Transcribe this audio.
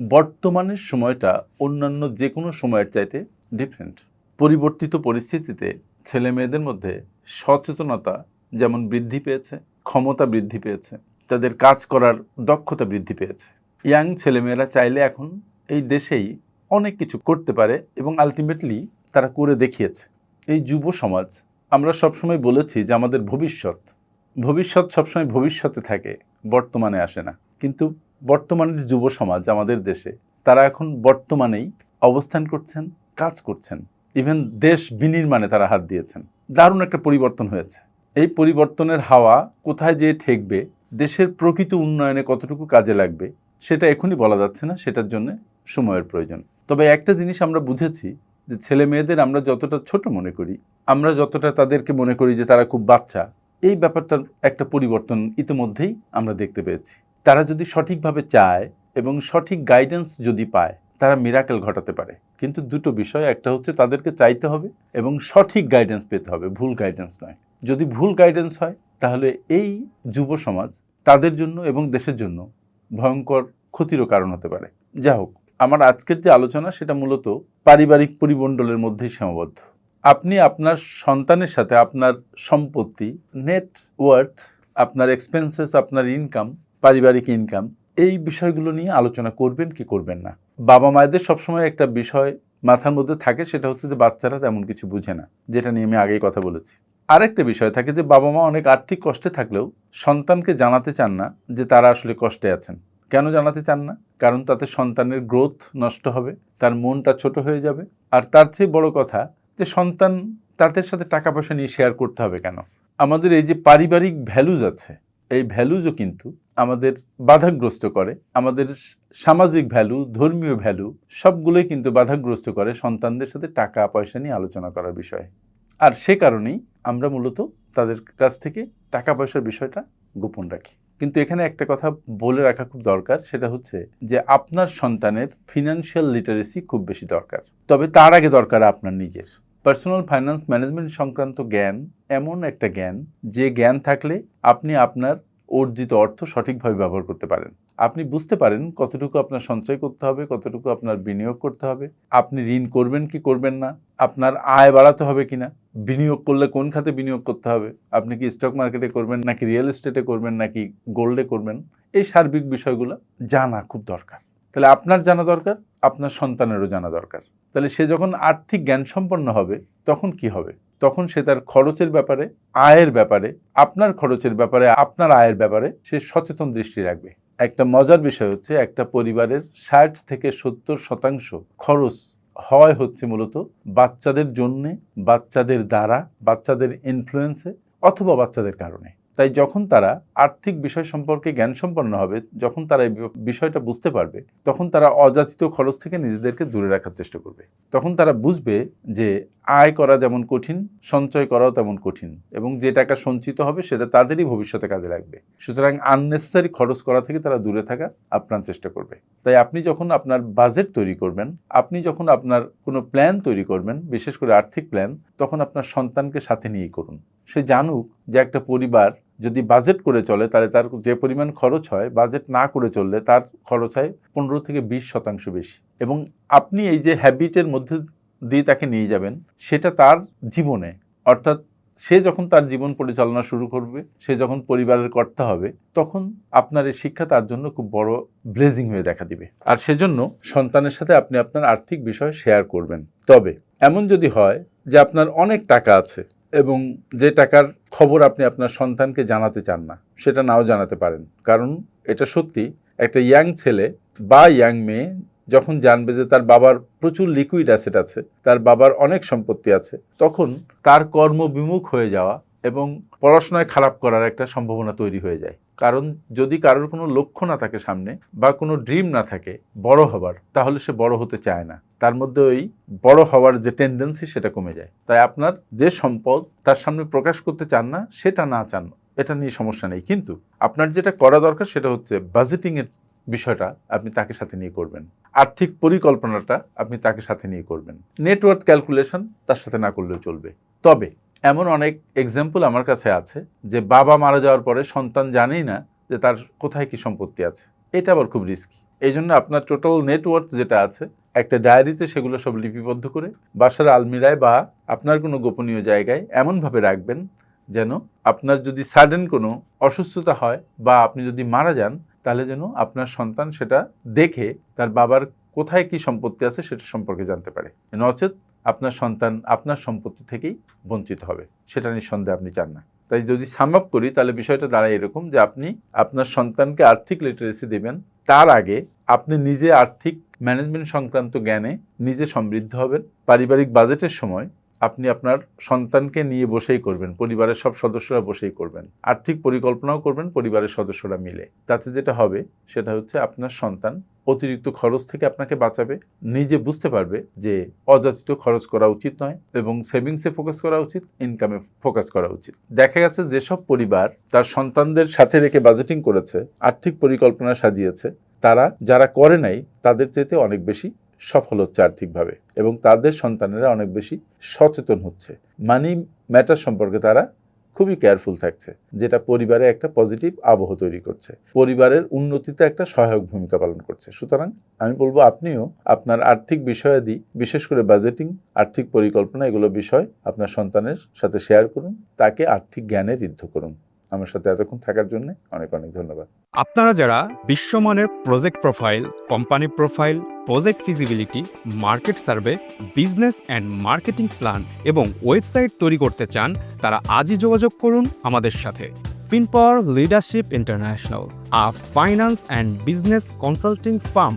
বর্তমানের সময়টা অন্যান্য যে কোনো সময়ের চাইতে ডিফারেন্ট পরিবর্তিত পরিস্থিতিতে ছেলে মেয়েদের মধ্যে সচেতনতা যেমন বৃদ্ধি পেয়েছে, ক্ষমতা বৃদ্ধি পেয়েছে, তাদের কাজ করার দক্ষতা বৃদ্ধি পেয়েছে। ইয়াং ছেলেমেয়েরা চাইলে এখন এই দেশেই অনেক কিছু করতে পারে এবং আলটিমেটলি তারা করে দেখিয়েছে। এই যুব সমাজ, আমরা সবসময় বলেছি যে আমাদের ভবিষ্যৎ ভবিষ্যৎ সবসময় ভবিষ্যতে থাকে, বর্তমানে আসে না। কিন্তু বর্তমানের যুব সমাজ, আমাদের দেশে, তারা এখন বর্তমানেই অবস্থান করছেন, কাজ করছেন। ইভেন দেশ বিনির্মাণে তারা হাত দিয়েছেন। দারুণ একটা পরিবর্তন হয়েছে। এই পরিবর্তনের হাওয়া কোথায় যেয়ে ঠেকবে, দেশের প্রকৃত উন্নয়নে কতটুকু কাজে লাগবে, সেটা এখনই বলা যাচ্ছে না, সেটার জন্য সময়ের প্রয়োজন। তবে একটা জিনিস আমরা বুঝেছি, যে ছেলে মেয়েদের আমরা যতটা ছোট মনে করি, আমরা যতটা তাদেরকে মনে করি যে তারা খুব বাচ্চা, এই ব্যাপারটার একটা পরিবর্তন ইতিমধ্যেই আমরা দেখতে পেয়েছি। তারা যদি সঠিকভাবে চায় এবং সঠিক গাইডেন্স যদি পায়, তারা মিরাকেল ঘটাতে পারে। কিন্তু দুটো বিষয়, একটা হচ্ছে তাদেরকে চাইতে হবে এবং সঠিক গাইডেন্স পেতে হবে, ভুল গাইডেন্স নয়। যদি ভুল গাইডেন্স হয়, তাহলে এই যুব সমাজ তাদের জন্য এবং দেশের জন্য ভয়ঙ্কর ক্ষতিরও কারণ হতে পারে। যা হোক, আমার আজকের যে আলোচনা, সেটা মূলত পারিবারিক পরিমণ্ডলের মধ্যেই সীমাবদ্ধ। আপনি আপনার সন্তানের সাথে আপনার সম্পত্তি নেট ওয়ার্থ আপনার এক্সপেন্সেস আপনার ইনকাম পারিবারিক ইনকাম, এই বিষয়গুলো নিয়ে আলোচনা করবেন কি করবেন না। বাবা মায়েদের সবসময় একটা বিষয় মাথার মধ্যে থাকে, সেটা হচ্ছে যে বাচ্চারা তেমন কিছু বুঝে না, যেটা নিয়ে আমি আগেই কথা বলেছি। আরেকটা বিষয় থাকে যে বাবা মা অনেক আর্থিক কষ্টে থাকলেও সন্তানকে জানাতে চান না যে তারা আসলে কষ্টে আছেন। কেন জানাতে চান না? কারণ তাতে সন্তানের গ্রোথ নষ্ট হবে, তার মনটা ছোট হয়ে যাবে। আর তার চেয়ে বড় কথা যে সন্তান তাদের সাথে টাকা পয়সা নিয়ে শেয়ার করতে হবে কেন? আমাদের এই যে পারিবারিক ভ্যালুজ আছে, এই ভ্যালুজও কিন্তু আমাদের বাধাগ্রস্ত করে, আমাদের সামাজিক ভ্যালু ধর্মীয় ভ্যালু সবগুলোই কিন্তু বাধাগ্রস্ত করে সন্তানদের সাথে টাকা, পয়সা নিয়ে আলোচনা করার বিষয়ে। আর সে কারণেই আমরা মূলত তাদের কাছ থেকে টাকা, পয়সার বিষয়টা গোপন রাখি। কিন্তু এখানে একটা কথা বলে রাখা খুব দরকার, সেটা হচ্ছে যে আপনার সন্তানের ফিনান্সিয়াল লিটারেসি খুব বেশি দরকার। তবে তার আগে দরকার আপনার নিজের। পার্সোনাল ফাইন্যান্স ম্যানেজমেন্ট সংক্রান্ত জ্ঞান এমন একটা জ্ঞান, যে জ্ঞান থাকলে আপনি আপনার অর্জিত অর্থ সঠিকভাবে ব্যবহার করতে পারেন। আপনি বুঝতে পারেন কতটুকু আপনার সঞ্চয় করতে হবে, কতটুকু আপনার বিনিয়োগ করতে হবে। আপনি ঋণ করবেন কি করবেন না, আপনার আয় বাড়াতে হবে কিনা, বিনিয়োগ করলে কোন খাতে বিনিয়োগ করতে হবে, আপনি কি স্টক মার্কেটে করবেন নাকি রিয়েল এস্টেটে করবেন নাকি গোল্ডে করবেন, এই সার্বিক বিষয়গুলো জানা খুব দরকার। তাহলে আপনার জানা দরকার, আপনার সন্তানেরও জানা দরকার। তাহলে সে যখন আর্থিক জ্ঞান সম্পন্ন হবে, তখন কি হবে? তখন সে তার খরচের ব্যাপারে, আয়ের ব্যাপারে, আপনার খরচের ব্যাপারে, আপনার আয়ের ব্যাপারে সে সচেতন দৃষ্টি রাখবে। একটা মজার বিষয় হচ্ছে একটা পরিবারের ষাট থেকে সত্তর শতাংশ খরচ হয় হচ্ছে মূলত বাচ্চাদের জন্যে, বাচ্চাদের দ্বারা, বাচ্চাদের ইনফ্লুয়েন্সে অথবা বাচ্চাদের কারণে। তাই যখন তারা আর্থিক বিষয় সম্পর্কে জ্ঞান সম্পন্ন হবে, যখন তারা এই বিষয়টা বুঝতে পারবে, তখন তারা অযাচিত খরচ থেকে নিজেদেরকে দূরে রাখার চেষ্টা করবে। তখন তারা বুঝবে যে আয় করা যেমন কঠিন, সঞ্চয় করাও তেমন কঠিন এবং যে টাকা সঞ্চিত হবে সেটা তাদেরই ভবিষ্যতে কাজে লাগবে। সুতরাং আননেসেসারি খরচ করা থেকে তারা দূরে থাকা আপনার চেষ্টা করবে। তাই আপনি যখন আপনার বাজেট তৈরি করবেন, আপনি যখন আপনার কোনো প্ল্যান তৈরি করবেন, বিশেষ করে আর্থিক প্ল্যান তখন আপনার সন্তানকে সাথে নিয়েই করুন। সে জানুক যে একটা পরিবার যদি বাজেট করে চলে, তাহলে তার যে পরিমাণ খরচ হয় বাজেট না করে চললে তার খরচ হয় পনেরো থেকে বিশ শতাংশ বেশি। এবং আপনি এই যে হ্যাবিটের মধ্যে দিয়ে তাকে নিয়ে যাবেন, সেটা তার জীবনে। অর্থাৎ সে যখন তার জীবন পরিচালনা শুরু করবে, সে যখন পরিবারের কর্তা হবে, তখন আপনার এই শিক্ষা তার জন্য খুব বড় ব্লেজিং হয়ে দেখা দিবে। আর সেজন্য সন্তানের সাথে আপনি আপনার আর্থিক বিষয় শেয়ার করবেন। তবে এমন যদি হয় যে আপনার অনেক টাকা আছে এবং যে টাকার খবর আপনি আপনার সন্তানকে জানাতে চান না, সেটা নাও জানাতে পারেন। কারণ এটা সত্যি, একটা ইয়াং ছেলে বা ইয়াং মেয়ে যখন জানবে যে তার বাবার প্রচুর লিকুইড অ্যাসেট আছে, তার বাবার অনেক সম্পত্তি আছে, তখন তার কর্মবিমুখ হয়ে যাওয়া এবং পড়াশোনায় খারাপ করার একটা সম্ভাবনা তৈরি হয়ে যায়। কারণ যদি কারোর কোনো লক্ষ্য না থাকে সামনে বা কোনো ড্রিম না থাকে বড় হবার, তাহলে সে বড় হতে চায় না। তার মধ্যে ওই বড় হওয়ার যে টেন্ডেন্সি সেটা কমে যায়। তাই আপনার যে সম্পদ তার সামনে প্রকাশ করতে চান না, সেটা না চান, এটা নিয়ে সমস্যা নেই। কিন্তু আপনার যেটা করা দরকার সেটা হচ্ছে বাজেটিংয়ের বিষয়টা আপনি তাকে সাথে নিয়ে করবেন। আর্থিক পরিকল্পনাটা আপনি তাকে সাথে নিয়ে করবেন। নেটওয়ার্ক ক্যালকুলেশন তার সাথে না করলেও চলবে। তবে এমন অনেক এক্সাম্পল আমার কাছে আছে যে বাবা মারা যাওয়ার পরে সন্তান জানেই না যে তার কোথায় কি সম্পত্তি আছে। এটা আবার খুব রিস্কি এই জন্য আপনার টোটাল নেটওয়ার্ক যেটা আছে, একটা ডায়েরিতে সেগুলো সব লিপিবদ্ধ করে বাসার আলমিরায় বা আপনার কোনো গোপনীয় জায়গায় এমনভাবে রাখবেন যেন আপনার যদি সাডেন কোনো অসুস্থতা হয় বা আপনি যদি মারা যান, তাহলে যেন আপনার সন্তান সেটা দেখে তার বাবার কোথায় কি সম্পত্তি আছে সেটা সম্পর্কে জানতে পারে। নচেত আপনার সন্তান আপনার সম্পত্তি থেকেই বঞ্চিত হবে। সেটা নিঃসন্দেহে আপনি চান না। তাই যদি সাম আপ করি, তাহলে বিষয়টা দাঁড়ায় এরকম যে আপনি আপনার সন্তানকে আর্থিক লিটারেসি দেবেন। তার আগে আপনি নিজে আর্থিক ম্যানেজমেন্ট সংক্রান্ত জ্ঞানে নিজে সমৃদ্ধ হবেন। পারিবারিক বাজেটের সময় আপনি আপনার সন্তানকে নিয়ে বসেই করবেন। পরিবারের সব সদস্যরা বসেই করবেন। আর্থিক পরিকল্পনাও করবেন পরিবারের সদস্যরা মিলে। তাতে যেটা হবে, সেটা হচ্ছে আপনার সন্তান অতিরিক্ত খরচ থেকে আপনাকে বাঁচাবে। নিজে বুঝতে পারবে যে অযাচিত খরচ করা উচিত নয় এবং সেভিংসে ফোকাস করা উচিত ইনকামে ফোকাস করা উচিত। দেখা গেছে যেসব পরিবার তার সন্তানদের সাথে রেখে বাজেটিং করেছে, আর্থিক পরিকল্পনা সাজিয়েছে। তারা যারা করে নাই, তাদের চাইতে অনেক বেশি সফল হচ্ছে আর্থিকভাবে এবং তাদের সন্তানেরা অনেক বেশি সচেতন হচ্ছে। মানি ম্যাটার সম্পর্কে তারা খুবই কেয়ারফুল থাকছে, যেটা পরিবারে একটা পজিটিভ আবহ তৈরি করছে। পরিবারের উন্নতিতে একটা সহায়ক ভূমিকা পালন করছে। সুতরাং আমি বলব আপনিও আপনার আর্থিক বিষয়াদি, বিশেষ করে বাজেটিং আর্থিক পরিকল্পনা, এগুলো বিষয় আপনার সন্তানের সাথে শেয়ার করুন, তাকে আর্থিক জ্ঞানে ঋদ্ধ করুন। আমার সাথে এতক্ষণ থাকার জন্য অনেক অনেক ধন্যবাদ। আপনারা যারা বিশ্বমানের project profile company profile project feasibility market survey business and marketing plan এবং ওয়েবসাইট তৈরি করতে চান, তারা আজই যোগাযোগ করুন আমাদের সাথে। Finpower leadership international a finance and business consulting firm